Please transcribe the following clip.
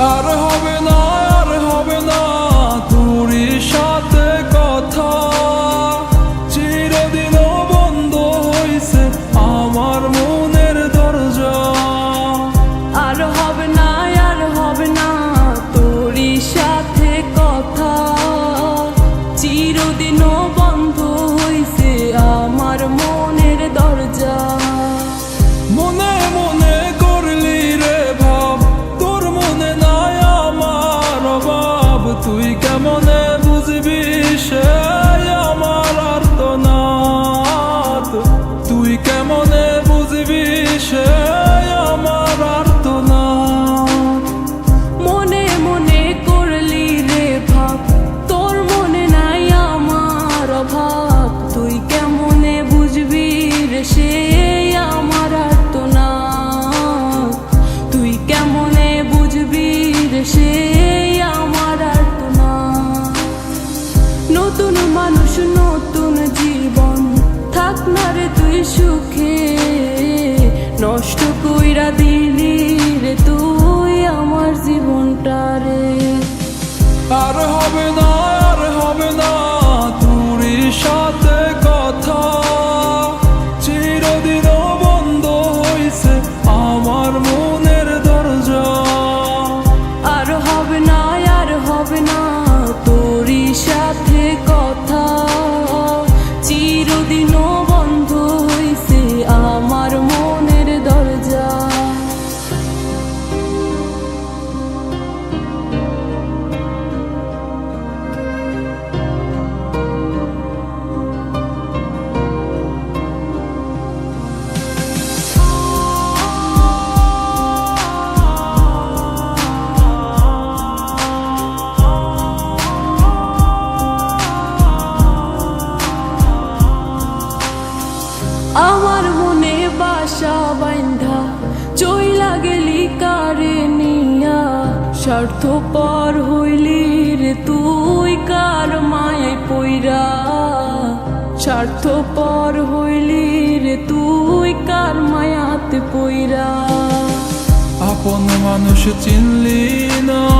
আর নষ্ট কইরা দিলি রে তুই আমার জীবনটা রে। আর হবে না বাসা বাইন্ধা, চইলা গেলি কারে নিয়া? স্বার্থ পর হইলি রে তুই কার মায় পইরা? স্বার্থ পর হইলি রে তুই কার মায়াতে পইরা? আপন মানুষ চিনলি না